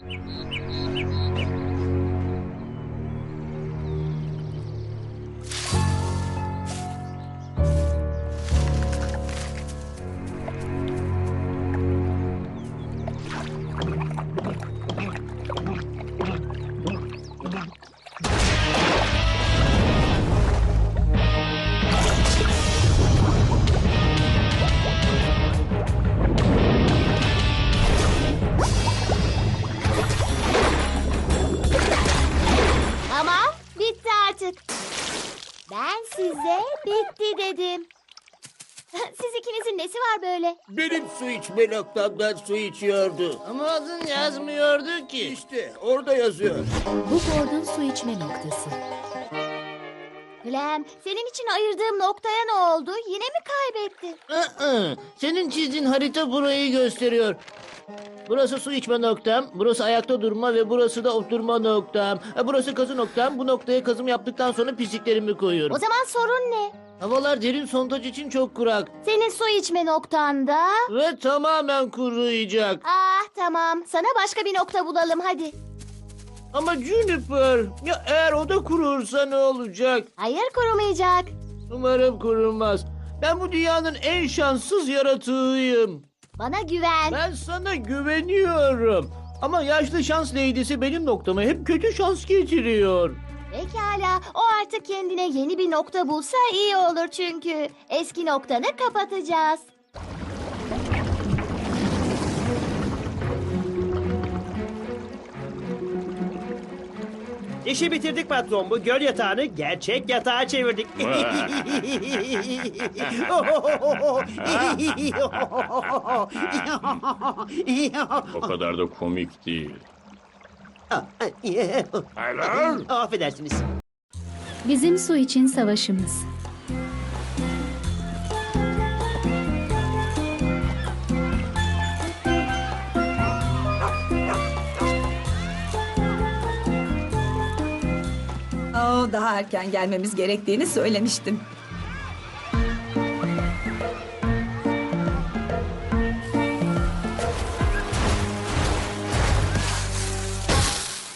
フフフ。Siz ikinizin nesi var böyle? Benim su içme noktamdan su içiyordu. Ama adın yazmıyordu ki. İşte orada yazıyor. Bu Ford'un su içme noktası. Clem, senin için ayırdığım noktaya ne oldu? Yine mi kaybettin? Aa, senin çizdiğin harita burayı gösteriyor. Burası su içme noktam, burası ayakta durma ve burası da oturma noktam. Ha, Burası kazı noktam. Bu noktaya kazım yaptıktan sonra pisliklerimi koyuyorum. O zaman sorun ne? Havalar derin sondaj için çok kurak Senin su içme noktanda... ve tamamen kuruyacak. Ah tamam, sana başka bir nokta bulalım hadi. Ama Juniper, ya eğer o da kurursa ne olacak? Hayır kurumayacak. Umarım kurulmaz. Ben bu dünyanın en şanssız yaratığıyım. Bana güven. Ben sana güveniyorum. Ama yaşlı şans leydisi benim noktama hep kötü şans getiriyor. Pekala, o artık kendine yeni bir nokta bulsa iyi olur çünkü. Eski noktanı kapatacağız. İşi bitirdik patron. Bu göl yatağını gerçek yatağa çevirdik. O kadar da komik değil. Affedersiniz. Bizim su için savaşımız. Daha erken gelmemiz gerektiğini söylemiştim.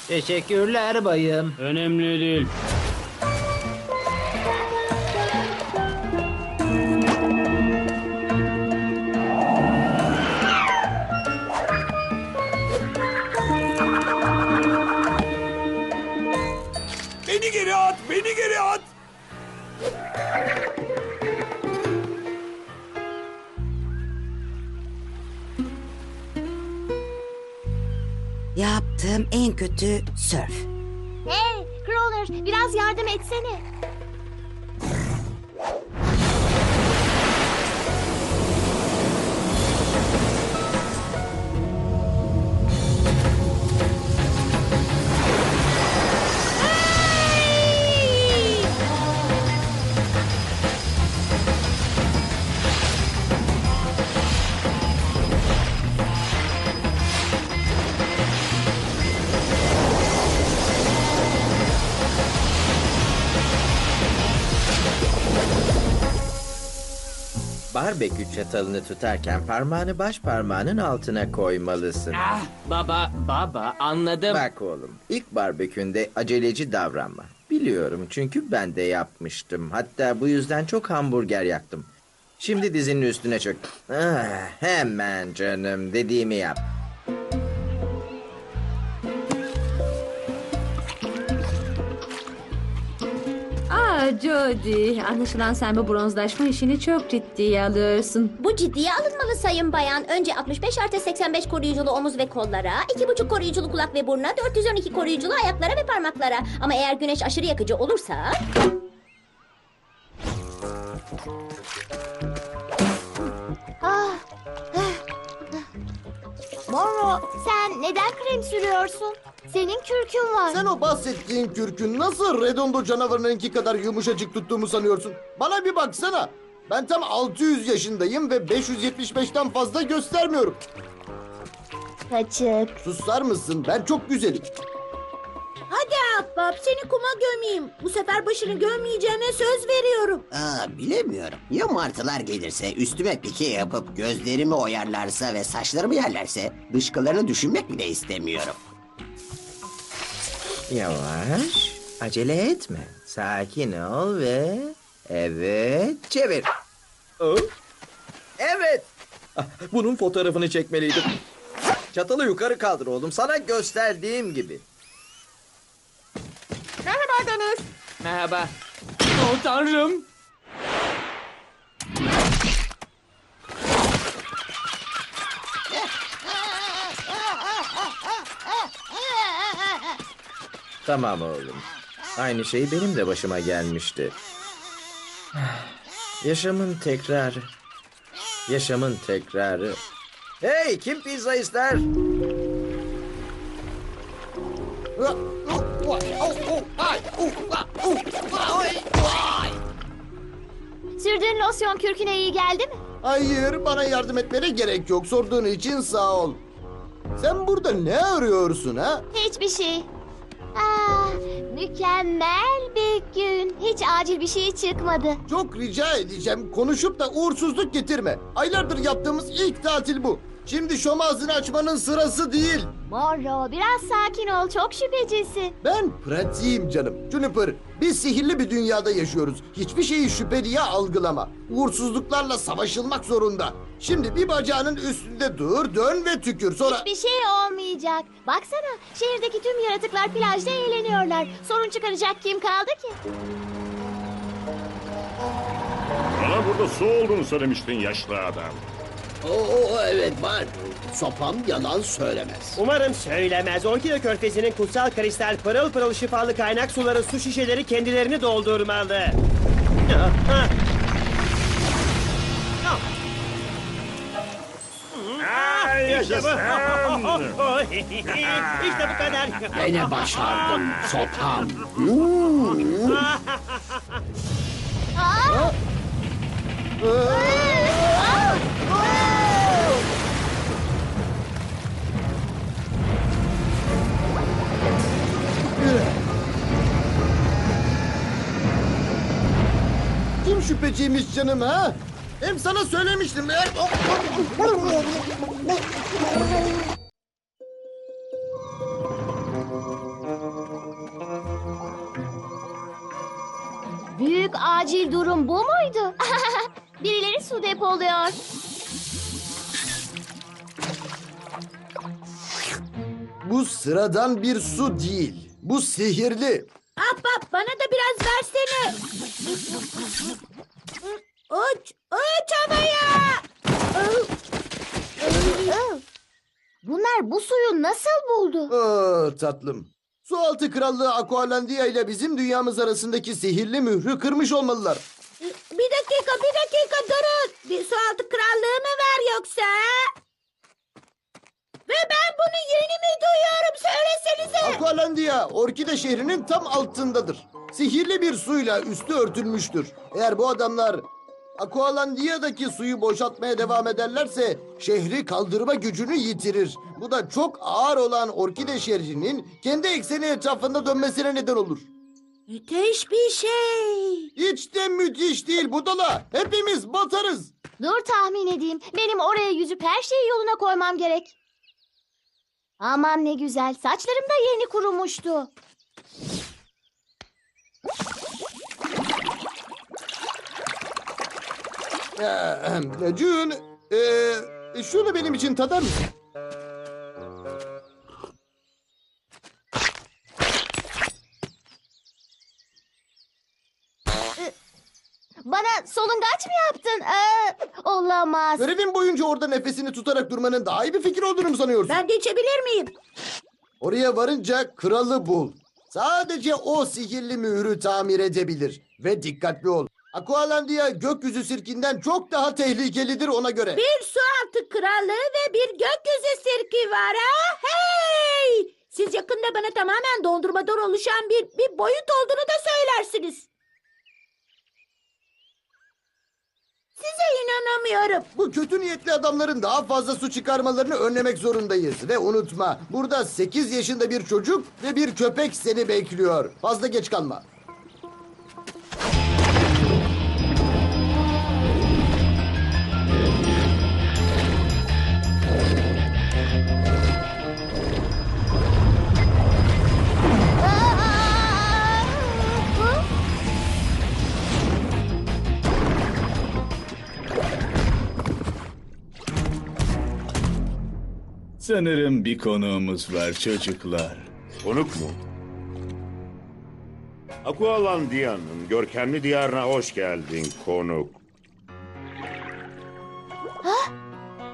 Teşekkürler bayım. Önemli değil. Yaptığım en kötü sörf. Hey, Crawler, biraz yardım etsene. Barbekü çatalını tutarken parmağını baş parmağının altına koymalısın. Ah baba baba anladım. Bak oğlum, ilk barbekünde aceleci davranma. Biliyorum çünkü ben de yapmıştım. Hatta bu yüzden çok hamburger yaktım. Şimdi dizinin üstüne çök. Ah, hemen canım dediğimi yap. Jody, anlaşılan sen bu bronzlaşma işini çok ciddiye alıyorsun. Bu ciddiye alınmalı sayın bayan. Önce 65 artı 85 koruyuculu omuz ve kollara, 2,5 koruyuculu kulak ve buruna, 412 koruyuculu ayaklara ve parmaklara. Ama eğer güneş aşırı yakıcı olursa... Ah, Moro, sen neden krem sürüyorsun? Senin kürkün var. Sen o bahsettiğin kürkün nasıl Redondo canavarınınki kadar yumuşacık tuttuğumu sanıyorsun? Bana bir baksana. Ben tam 600 yaşındayım ve 575'ten fazla göstermiyorum. Kaçık. Susar mısın? Ben çok güzelim. Hadi Ahbap seni kuma gömeyim. Bu sefer başını gömmeyeceğine söz veriyorum. Aa, bilemiyorum. Ya martılar gelirse, üstüme pike yapıp gözlerimi oyarlarsa ve saçlarımı yerlerse dışkılarını düşünmek bile istemiyorum. Yavaş. Acele etme. Sakin ol ve... Evet. Çevir. Oh. Evet. Ah, Bunun fotoğrafını çekmeliydim. Çatalı yukarı kaldır oğlum. Sana gösterdiğim gibi. Merhaba Deniz. Merhaba. Oh tanrım. Tamam oğlum. Aynı şey benim de başıma gelmişti. Yaşamın tekrarı. Yaşamın tekrarı. Hey kim pizza ister? Sürdüğün losyon kürküne iyi geldi mi? Hayır bana yardım etmene gerek yok. Sorduğun için sağ ol. Sen burada ne arıyorsun ha? Hiçbir şey. Ah, mükemmel bir gün. Hiç acil bir şey çıkmadı. Çok rica edeceğim konuşup da uğursuzluk getirme. Aylardır yaptığımız ilk tatil bu. Şimdi şom ağzını açmanın sırası değil. Morro biraz sakin ol çok şüphecisin. Ben pratiğim canım. Juniper, biz sihirli bir dünyada yaşıyoruz. Hiçbir şeyi şüphe diye algılama. Uğursuzluklarla savaşılmak zorunda. Şimdi bir bacağının üstünde dur, dön ve tükür. Sonra... Hiçbir şey olmayacak. Baksana şehirdeki tüm yaratıklar plajda eğleniyorlar. Sorun çıkaracak kim kaldı ki? Bana burada su olduğunu söylemiştin yaşlı adam. Oo evet var. Sopam yalan söylemez. Umarım söylemez. Orkide Körfezi'nin kutsal kristal pırıl pırıl şifalı kaynak suları su şişeleri kendilerini doldurmalı. Ah, ah. İşte bu. yaşasın. işte bu kadar. Beni başardın sopam. şüpheciymiş canım ha? Hem sana söylemiştim. Büyük acil durum bu muydu? Birileri su depoluyor. Bu sıradan bir su değil. Bu sihirli. Hap bana da biraz versene. Uç, uç havaya. Bunlar bu suyu nasıl buldu? Aa, tatlım. Sualtı Krallığı Aqualandia ile bizim dünyamız arasındaki sihirli mührü kırmış olmalılar. Bir dakika, bir dakika durun. Bir sualtı krallığı mı var yoksa? Ve ben bunu yeni mi duyuyorum? Söylesenize. Aqualandia, Orkide şehrinin tam altındadır. Sihirli bir suyla üstü örtülmüştür. Eğer bu adamlar Aqualandia'daki suyu boşaltmaya devam ederlerse şehri kaldırma gücünü yitirir. Bu da çok ağır olan Orkide şehrinin kendi ekseni etrafında dönmesine neden olur. Müthiş bir şey. Hiç de müthiş değil budala. Hepimiz batarız. Dur tahmin edeyim. Benim oraya yüzüp her şeyi yoluna koymam gerek. Aman ne güzel. Saçlarım da yeni kurumuştu. June, ee, şunu benim için tadar mısın? Bana solungaç mı yaptın? Ee, olamaz. Görevin boyunca orada nefesini tutarak durmanın daha iyi bir fikir olduğunu mu sanıyorsun? Ben de içebilir miyim? Oraya varınca kralı bul. Sadece o sihirli mührü tamir edebilir. Ve dikkatli ol. Aqualandia gökyüzü sirkinden çok daha tehlikelidir ona göre. Bir su altı kralı ve bir gökyüzü sirki var ha? Hey! Siz yakında bana tamamen dondurmadan oluşan bir, bir boyut olduğunu da söylersiniz. Size inanamıyorum. Bu kötü niyetli adamların daha fazla su çıkarmalarını önlemek zorundayız. Ve unutma burada 8 yaşında bir çocuk ve bir köpek seni bekliyor. Fazla geç kalma. Sanırım bir konuğumuz var çocuklar. Konuk mu? Aqualandia'nın görkemli diyarına hoş geldin konuk.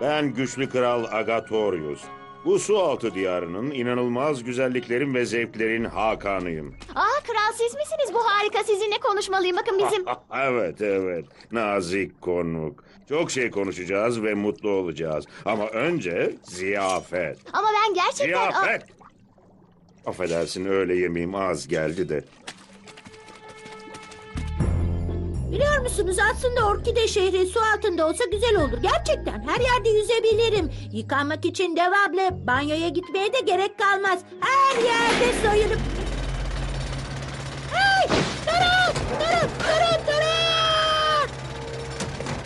Ben güçlü kral Agatorius. Bu su altı diyarının inanılmaz güzelliklerin ve zevklerin hakanıyım. Aa kral siz misiniz? Bu harika. Sizinle konuşmalıyım. Bakın bizim... evet evet nazik konuk. Çok şey konuşacağız ve mutlu olacağız. Ama önce ziyafet. Ama ben gerçekten... Ziyafet. Affedersin öğle yemeğim az geldi de. Biliyor musunuz aslında orkide şehri su altında olsa güzel olur. Gerçekten her yerde yüzebilirim. Yıkanmak için devamlı banyoya gitmeye de gerek kalmaz. Her yerde soyunup... Hey! Durun! Durun! Durun! Durun!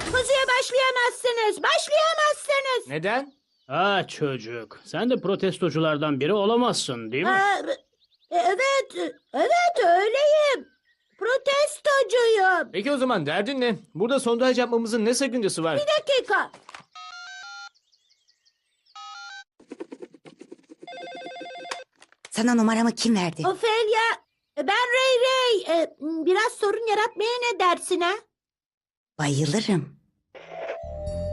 Kuzuya başlayamazsınız. Başlayamazsınız. Neden? Ha çocuk. Sen de protestoculardan biri olamazsın değil mi? Aa, e, evet, evet öyleyim. Protestocuyum. Peki o zaman derdin ne? Burada sondaj yapmamızın ne sakıncası var? Bir dakika. Sana numaramı kim verdi? Ofelia, ben Ray Ray. E, biraz sorun yaratmaya ne dersin ha? Bayılırım.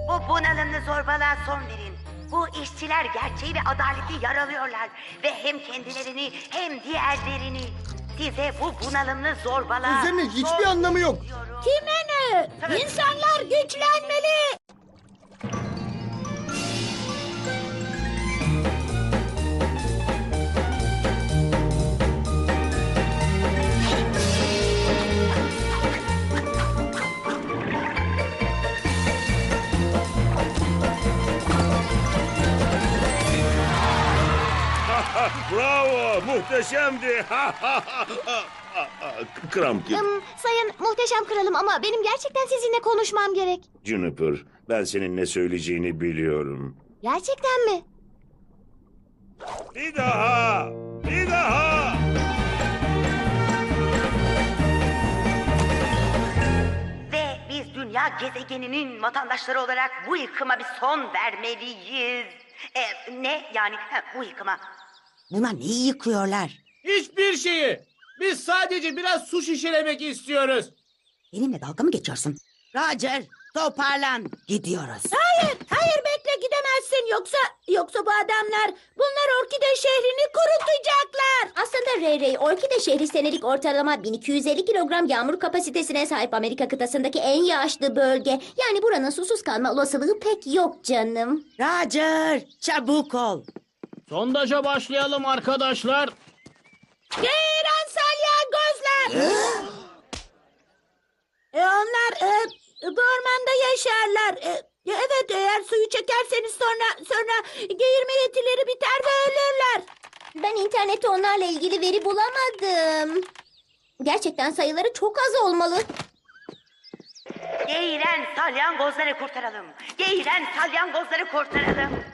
Bu bunalımlı zorbalığa son verin. Bu işçiler gerçeği ve adaleti yaralıyorlar. Ve hem kendilerini hem diğerlerini. Size bu bunalımlı zorbalığa... Sözlerinin hiçbir anlamı yok. Kime ne? İnsanlar güçlenmeli. Bravo, muhteşemdi. Kramki. sayın muhteşem kralım ama benim gerçekten sizinle konuşmam gerek. Juniper, ben senin ne söyleyeceğini biliyorum. Gerçekten mi? Bir daha, bir daha. Ve biz dünya gezegeninin vatandaşları olarak bu yıkıma bir son vermeliyiz. E, ne yani ha, bu yıkıma? Buna neyi yıkıyorlar? Hiçbir şeyi. Biz sadece biraz su şişelemek istiyoruz. Benimle dalga mı geçiyorsun? Roger, toparlan. Gidiyoruz. Hayır, hayır bekle gidemezsin. Yoksa yoksa bu adamlar bunlar orkide şehrini kurutacaklar. Aslında Ray Ray orkide şehri senelik ortalama 1250 kilogram yağmur kapasitesine sahip Amerika kıtasındaki en yağışlı bölge. Yani buranın susuz kalma olasılığı pek yok canım. Roger, çabuk ol. Sondaja başlayalım arkadaşlar. Geyran salyangozlar. e, onlar e, bu ormanda yaşarlar. E, evet eğer suyu çekerseniz sonra sonra geğirme yetileri biter ve ölürler. Ben internette onlarla ilgili veri bulamadım. Gerçekten sayıları çok az olmalı. Geğiren salyangozları kurtaralım. Geğiren salyangozları kurtaralım.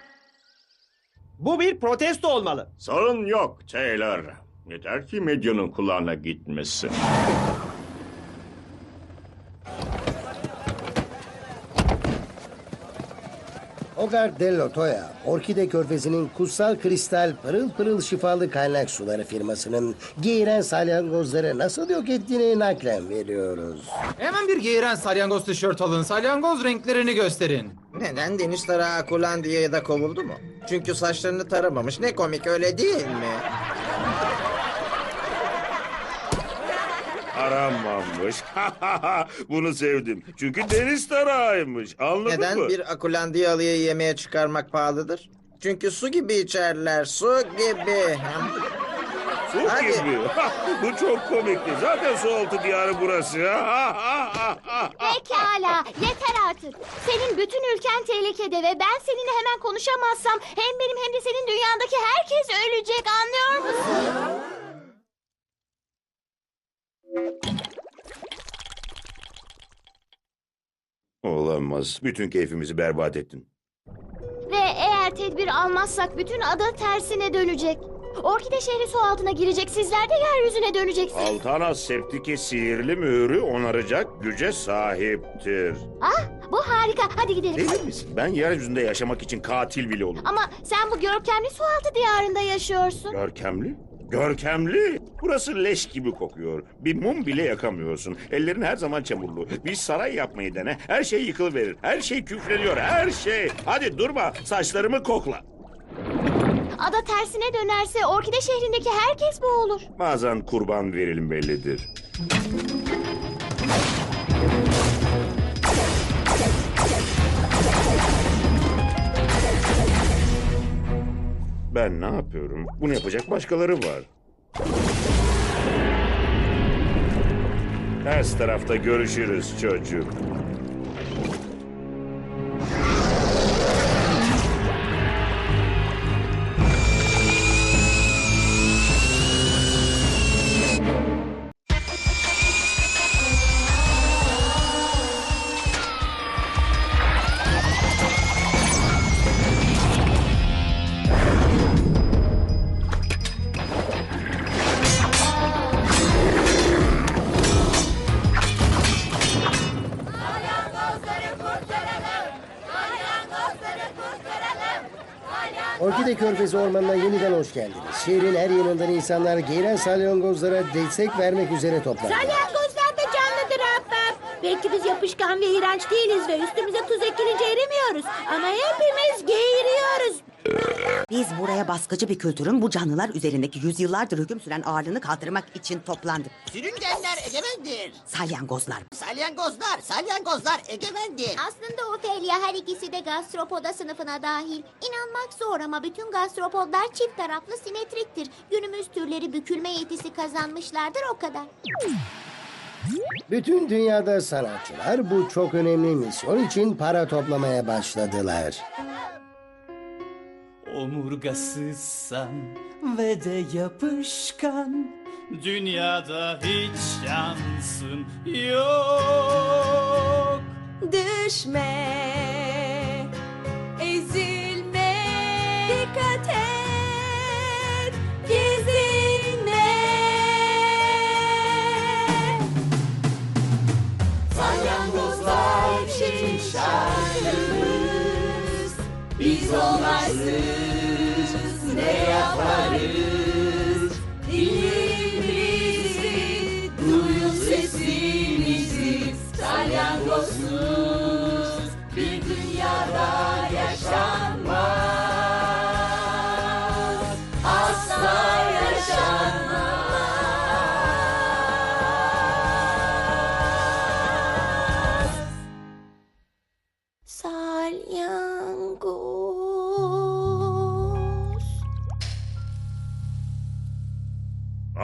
Bu bir protesto olmalı. Sorun yok Taylor. Yeter ki medyanın kulağına gitmesin. Hogar del Lotoya, Orkide Körfezi'nin kutsal kristal pırıl pırıl şifalı kaynak suları firmasının geğiren salyangozları nasıl yok ettiğini naklen veriyoruz. Hemen bir giyiren salyangoz tişört alın. Salyangoz renklerini gösterin. Neden Deniz Tarağı Akulandia'ya da kovuldu mu? Çünkü saçlarını taramamış. Ne komik öyle değil mi? Aramamış. Bunu sevdim. Çünkü deniz tarağıymış. Anladın Neden mı? bir Akulandiyalı'yı yemeğe çıkarmak pahalıdır? Çünkü su gibi içerler, su gibi. Su Hadi. gibi. Bu çok komikti. Zaten su altı diyarı burası. Pekala yeter artık. Senin bütün ülken tehlikede ve ben seninle hemen konuşamazsam hem benim hem de senin dünyadaki herkes ölecek anlıyor musun? Olamaz. Bütün keyfimizi berbat ettin. Ve eğer tedbir almazsak bütün ada tersine dönecek. Orkide şehri su altına girecek. Sizler de yeryüzüne döneceksiniz. Altana Septiki sihirli mührü onaracak güce sahiptir. Ah, bu harika. Hadi gidelim. Deli misin? Ben yeryüzünde yaşamak için katil bile olurum. Ama sen bu görkemli sualtı diyarında yaşıyorsun. Görkemli? Görkemli. Burası leş gibi kokuyor. Bir mum bile yakamıyorsun. Ellerin her zaman çamurlu. Bir saray yapmayı dene. Her şey yıkılıverir. Her şey küfleniyor. Her şey. Hadi durma. Saçlarımı kokla. Ada tersine dönerse orkide şehrindeki herkes bu olur. Bazen kurban verelim bellidir. Ben ne yapıyorum? Bunu yapacak başkaları var. Ters tarafta görüşürüz çocuk. Körfezi Ormanı'na yeniden hoş geldiniz. Şehrin her yanından insanlar geğiren salyangozlara destek vermek üzere toplandı. Salyangozlar da canlıdır ahbap. Belki biz yapışkan ve iğrenç değiliz ve üstümüze tuz ekilince erimiyoruz. Ama hepimiz geğiriyoruz. Biz buraya baskıcı bir kültürün bu canlılar üzerindeki yüzyıllardır hüküm süren ağırlığını kaldırmak için toplandık. Sürüngenler egemendir. Salyangozlar. Salyangozlar, salyangozlar egemendir. Aslında Ofelia her ikisi de gastropoda sınıfına dahil. İnanmak zor ama bütün gastropodlar çift taraflı simetriktir. Günümüz türleri bükülme yetisi kazanmışlardır o kadar. Bütün dünyada sanatçılar bu çok önemli misyon için para toplamaya başladılar. Omurgasızsan ve de yapışkan Dünyada hiç şansın yok. Düşme,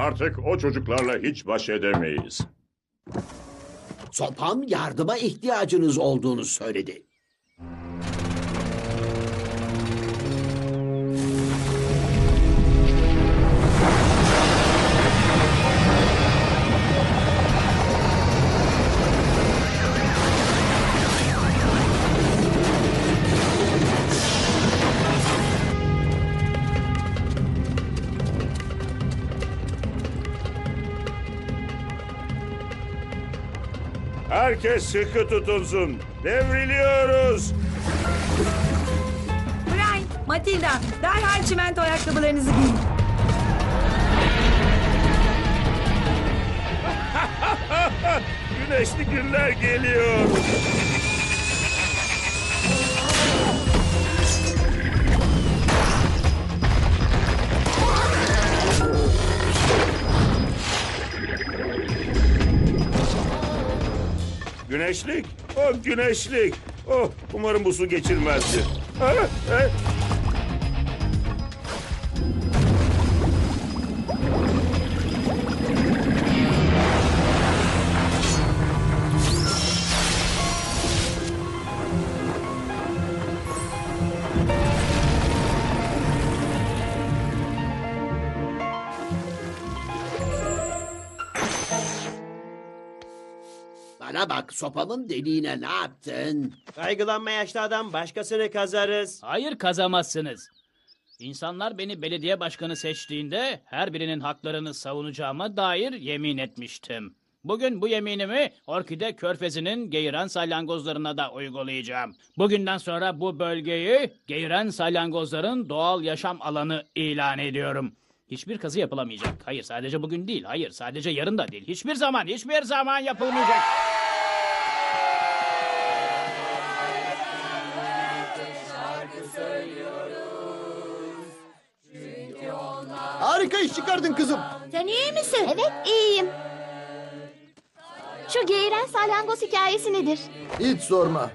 Artık o çocuklarla hiç baş edemeyiz. Sopam yardıma ihtiyacınız olduğunu söyledi. Herkes sıkı tutunsun. Devriliyoruz. Brian, Matilda, derhal çimento ayakkabılarınızı giyin. Güneşli günler geliyor. Güneşlik. Oh güneşlik. Oh umarım bu su geçirmezdi. Ha, ha. Bana bak sopamın deliğine ne yaptın? Kaygılanma yaşlı adam başkasını kazarız. Hayır kazamazsınız. İnsanlar beni belediye başkanı seçtiğinde her birinin haklarını savunacağıma dair yemin etmiştim. Bugün bu yeminimi Orkide Körfezi'nin geğiren salyangozlarına da uygulayacağım. Bugünden sonra bu bölgeyi geğiren salyangozların doğal yaşam alanı ilan ediyorum. Hiçbir kazı yapılamayacak. Hayır sadece bugün değil. Hayır sadece yarın da değil. Hiçbir zaman, hiçbir zaman yapılmayacak. İş çıkardın kızım. Sen iyi misin? Evet iyiyim. Şu geğiren salyangoz hikayesi nedir? Hiç sorma.